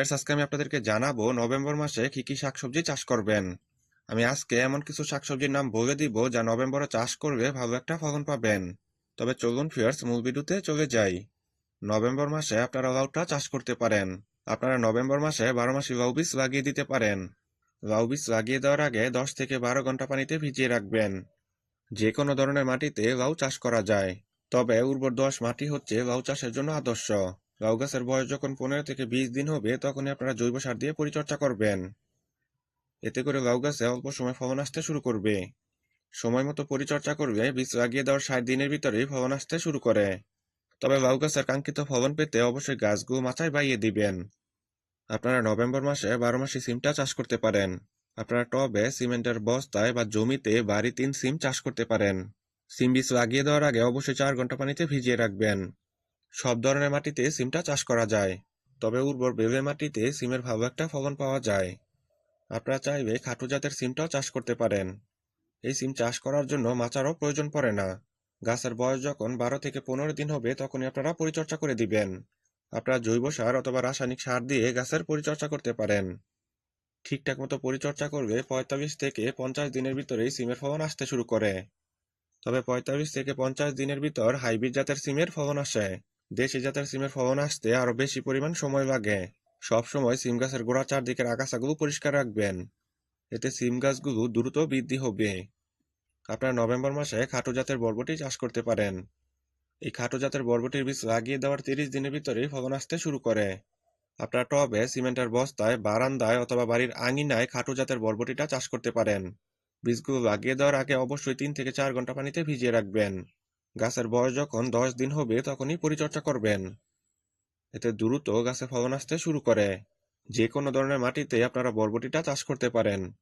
আজকে আমি আপনাদেরকে জানাব নভেম্বর মাসে কি কি শাকসবজি চাষ করবেন। আমি আজকে এমন কিছু শাকসবজির নাম বলে দিব যা নভেম্বরে চাষ করলে ভালো একটা ফলন পাবেন। তবে চলুন ফিয়ার্স মূল ভিডিওতে চলে যাই। নভেম্বর মাসে আপনারা লাউটা চাষ করতে পারেন। আপনারা নভেম্বর মাসে বারো মাসি লাউ বীজ লাগিয়ে দিতে পারেন। লাউ বীজ লাগিয়ে দেওয়ার আগে দশ থেকে বারো ঘণ্টা পানিতে ভিজিয়ে রাখবেন। যে কোনো ধরনের মাটিতে লাউ চাষ করা যায়। তবে উর্বর দোআঁশ মাটি হচ্ছে লাউ চাষের জন্য আদর্শ। লাউ গাছের বয়স যখন পনেরো থেকে বিশ দিন হবে, তখনই আপনারা জৈব সার দিয়ে পরিচর্যা করবেন। এতে করে লাউ গাছে অল্প সময় ফলন আসতে শুরু করবে। সময় মতো পরিচর্যা করবে, বীজ লাগিয়ে দেওয়ার ষাট দিনের ভিতরেই ফলন আসতে শুরু করে। তবে লাউ গাছের কাঙ্ক্ষিত ফলন পেতে অবশ্যই গাছগুলো মাথায় বাইয়ে দিবেন। আপনারা নভেম্বর মাসে বারো মাসি সিমটা চাষ করতে পারেন। আপনারা টবে, সিমেন্টের বস্তায় বা জমিতে বাড়ি তিন সিম চাষ করতে পারেন। সিম বীজ লাগিয়ে দেওয়ার আগে অবশ্যই চার ঘণ্টা পানিতে ভিজিয়ে রাখবেন। সব ধরনের মাটিতে সিমটা চাষ করা যায়, তবে উর্বর বেলে মাটিতে সিমের ভালো একটা ফলন পাওয়া যায়। আপনারা চাইবে খাটু জাতের সিমটাও চাষ করতে পারেন। এই সিম চাষ করার জন্য মাচারও প্রয়োজন পড়ে না। গাছের বয়স যখন বারো থেকে পনেরো দিন হবে, তখনই আপনারা পরিচর্যা করে দিবেন। আপনারা জৈব সার অথবা রাসায়নিক সার দিয়ে গাছের পরিচর্যা করতে পারেন। ঠিকঠাক মতো পরিচর্যা করবে পঁয়তাল্লিশ থেকে পঞ্চাশ দিনের ভিতরেই সিমের ফলন আসতে শুরু করে। তবে পঁয়তাল্লিশ থেকে পঞ্চাশ দিনের ভিতর হাইব্রিড জাতের সিমের ফলন আসে। দেশি জাতের সিমের ফলন আসতে আরও বেশি পরিমাণ সময় লাগে। সব সময় সিম গাছের গোড়া চারদিকের আগাছাগুলো পরিষ্কার রাখবেন। এতে সিম গাছগুলো দ্রুত বৃদ্ধি হবে। আপনারা নভেম্বর মাসে খাটো জাতের বরবটি চাষ করতে পারেন। এই খাটো জাতের বরবটির বীজ লাগিয়ে দেওয়ার তিরিশ দিনের ভিতরেই ফলন আসতে শুরু করে। আপনার টবে, সিমেন্টের বস্তায়, বারান্দায় অথবা বাড়ির আঙিনায় খাটো জাতের বরবটিটা চাষ করতে পারেন। বীজগুলো লাগিয়ে দেওয়ার আগে অবশ্যই তিন থেকে চার ঘণ্টা পানিতে ভিজিয়ে রাখবেন। গাছের বয়স যখন দশ দিন হবে, তখনই পরিচর্যা করবেন। এতে দ্রুত গাছে ফলন আসতে শুরু করে। যে কোনো ধরনের মাটিতে আপনারা বরবটিটা চাষ করতে পারেন।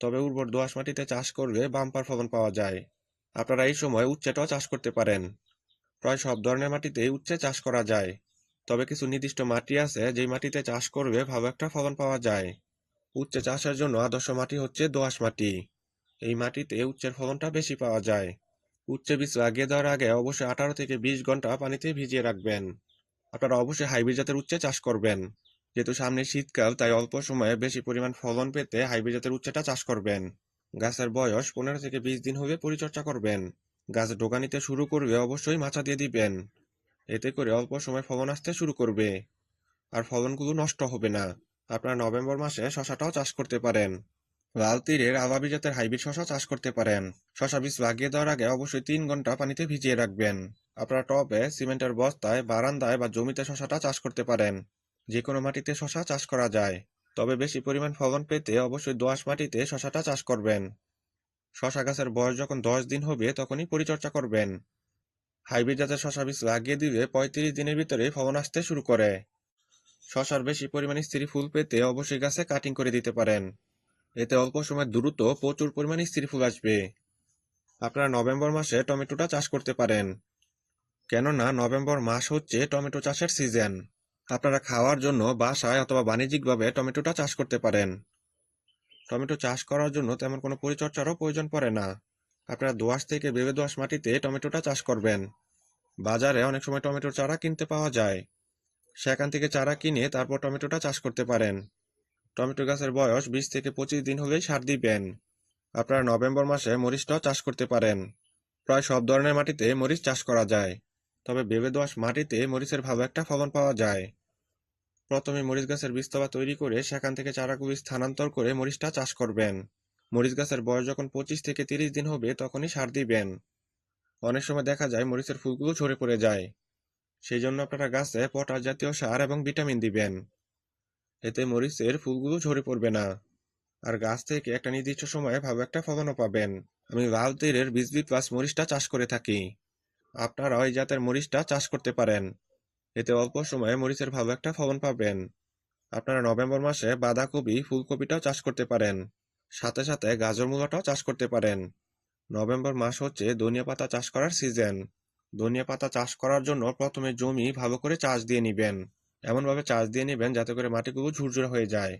তবে উর্বর দোআঁশ মাটিতে চাষ করলে বাম্পার ফলন পাওয়া যায়। আপনারা এই সময় উচ্ছেটাও চাষ করতে পারেন। প্রায় সব ধরনের মাটিতে উচ্ছে চাষ করা যায়। তবে কিছু নির্দিষ্ট মাটি আছে, যেই মাটিতে চাষ করবে ভালো একটা ফলন পাওয়া যায়। উচ্ছে চাষের জন্য আদর্শ মাটি হচ্ছে দোআঁশ মাটি। এই মাটিতে উচ্ছের ফলনটা বেশি পাওয়া যায়। উচ্ছে বীজ লাগিয়ে দেওয়ার আগে অবশ্যই আঠারো থেকে বিশ ঘণ্টা পানিতে ভিজিয়ে রাখবেন। আপনারা অবশ্যই হাইব্রিড জাতের উচ্ছে চাষ করবেন। যেহেতু সামনে শীতকাল, তাই অল্প সময়ে বেশি পরিমাণ ফলন পেতে হাইব্রিড জাতের উচ্ছেটা চাষ করবেন। গাছের বয়স পনেরো থেকে বিশ দিন হলে পরিচর্যা করবেন। গাছ ডোকা নিতে শুরু করবে অবশ্যই মাচা দিয়ে দিবেন। এতে করে অল্প সময় ফলন আসতে শুরু করবে। আর ফলনগুলো নষ্ট হবে না। আপনারা নভেম্বর মাসে শশাটাও চাষ করতে পারেন। লাল তীরের আবাবি জাতের হাইব্রিড শশা চাষ করতে পারেন। শশা বীজ লাগিয়ে দেওয়ার আগে অবশ্যই তিন ঘণ্টা পানিতে ভিজিয়ে রাখবেন। আপনারা টবে, সিমেন্টের বস্তায়, বারান্দায় বা জমিতে শশাটা চাষ করতে পারেন। যে কোনো মাটিতে শশা চাষ করা যায়। তবে বেশি পরিমাণ ফলন পেতে অবশ্যই দোআঁশ মাটিতে শশাটা চাষ করবেন। শশা গাছের বয়স যখন দশ দিন হবে, তখনই পরিচর্যা করবেন। হাইব্রিড জাতের শশা বীজ লাগিয়ে দিলে পঁয়ত্রিশ দিনের ভিতরে ফলন আসতে শুরু করে। শশার বেশি পরিমাণে স্ত্রী ফুল পেতে অবশ্যই গাছে কাটিং করে দিতে পারেন। এতে অল্প সময় দ্রুত প্রচুর পরিমাণে স্ত্রী ফুল আসবে। আপনারা নভেম্বর মাসে টমেটোটা চাষ করতে পারেন। কেননা নভেম্বর মাস হচ্ছে টমেটো চাষের সিজন। আপনারা খাওয়ার জন্য বাসায় অথবা বাণিজ্যিকভাবে টমেটোটা চাষ করতে পারেন। টমেটো চাষ করার জন্য তেমন কোনো পরিচর্যারও প্রয়োজন পড়ে না। আপনারা দোআঁশ থেকে বেবে দোআঁশ মাটিতে টমেটোটা চাষ করবেন। বাজারে অনেক সময় টমেটোর চারা কিনতে পাওয়া যায়। সেখান থেকে চারা কিনে তারপর টমেটোটা চাষ করতে পারেন। টমেটো গাছের বয়স বিশ থেকে পঁচিশ দিন হলেই সার দিবেন। আপনারা নভেম্বর মাসে মরিচটাও চাষ করতে পারেন। প্রায় সব ধরনের মাটিতে মরিচ চাষ করা যায়, তবে বেবে দোআঁশ মাটিতে মরিচের ভালো একটা ফলন পাওয়া যায়। প্রথমে মরিচ গাছের বীজতলা তৈরি করে সেখান থেকে চারাগুলি স্থানান্তর করে মরিচটা চাষ করবেন। মরিচ গাছের বয়স যখন পঁচিশ থেকে তিরিশ দিন হবে, তখনই সার দিবেন। অনেক সময় দেখা যায় মরিচের ফুলগুলো ঝরে পড়ে যায়। সেই জন্য আপনারা গাছে পটাশ জাতীয় সার এবং ভিটামিন দিবেন। এতে মরিচের ফুলগুলো ঝরে পড়বে না। আর গাছ থেকে একটা নির্দিষ্ট সময়ে ভালো একটা ফলনও পাবেন। আমি লাল তীরের বীজ প্লাস মরিচটা চাষ করে থাকি। আপনারা ওই জাতের মরিচটা চাষ করতে পারেন। এতে অল্প সময়ে মরিচের ভালো একটা ফলন পাবেন। আপনারা নভেম্বর মাসে বাঁধাকপি, ফুলকপিটাও চাষ করতে পারেন। সাথে সাথে গাজর মূলাটাও চাষ করতে পারেন। নভেম্বর মাস হচ্ছে ধনিয়া পাতা চাষ করার সিজন। ধনিয়া পাতা চাষ করার জন্য প্রথমে জমি ভালো করে চাষ দিয়ে নিবেন। এমনভাবে চার্জ দিয়ে নেবেন যাতে করে মাটি খুব ঝুরঝুরে হয়ে যায়।